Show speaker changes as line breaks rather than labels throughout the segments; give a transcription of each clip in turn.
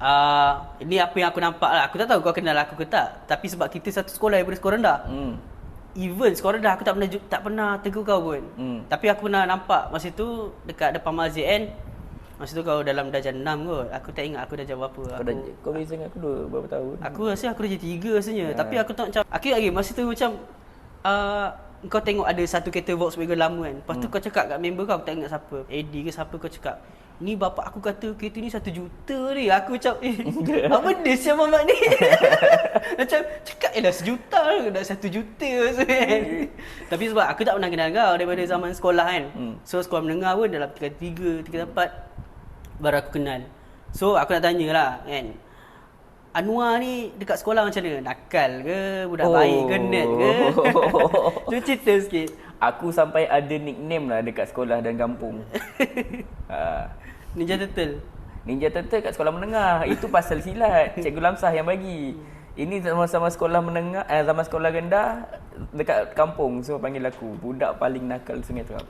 uh, Ini apa yang aku nampak lah Aku tak tahu kau kenal aku ke tak Tapi sebab kita satu sekolah daripada sekolah rendah
Hmm.
Even sekolah rendah aku tak pernah tak pernah tegur kau pun
Hmm.
Tapi aku pernah nampak masa tu Dekat depan masjid kan Masa tu kau dalam darjah 6 kot Aku tak ingat aku darjah berapa
Kau
aku,
dah kau beza dengan aku dua berapa tahun?
aku rasa aku darjah 3 rasanya
Ya.
Tapi aku tak macam Aku ingat lagi masa tu macam uh, Kau tengok ada satu kereta Volkswagen lama kan. Lepas tu
Hmm.
kau cakap kat member kau Aku tak ingat siapa. AD ke siapa kau cakap Ni bapak aku kata kereta ni satu juta ni. Aku macam eh Apa dia siapa mamak ni? Macam cakap eh dah sejuta Dah satu juta maksudnya kan. Tapi sebab aku tak pernah kenal kau Daripada zaman sekolah kan.
Hmm.
So sekolah menengah pun dalam tingkat tiga, tingkat empat Baru aku kenal. So aku nak tanya lah kan Anwar ni dekat sekolah macam mana? Nakal ke? Budak
Oh.
baik ke? Net ke? Cuba cerita sikit
Aku sampai ada nickname lah dekat sekolah dan kampung. ha.
Ninja Turtle
Ninja Turtle kat sekolah menengah. Itu pasal silat. Cikgu Lamsah yang bagi. Ini sama-sama sekolah menengah, eh, zaman sekolah rendah dekat kampung. So panggil aku budak paling nakal Sungai Terap.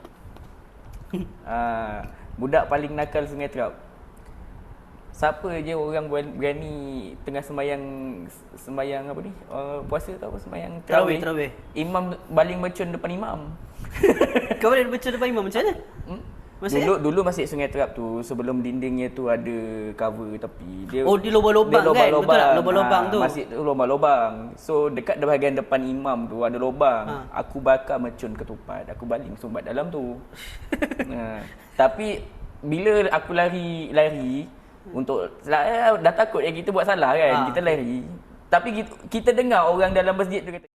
ha. Budak paling nakal Sungai Terap. Siapa je orang berani- tengah semayang semayang apa ni? Uh, puasa tu apa semayang
Tarawih,
tarawih. Imam baling mercun depan imam.
Kau boleh baca depan imam macam mana?
Hmm?
Maksudnya?
Dulu dulu masih Sungai Terap tu sebelum dindingnya tu ada cover tepi. Dia
Oh, dia lubang-lubang kan? Betul tak? Lubang-lubang tu.
Masih lubang-lubang. So dekat di bahagian depan imam tu ada lubang.
Ha.
Aku bakar mercun ketupat. Aku baling sumbat dalam tu. ha. Tapi bila aku lari lari untuk eh, dah takut yang kita buat salah kan.
Ha.
Kita lari. Tapi kita, kita dengar orang dalam masjid tu kata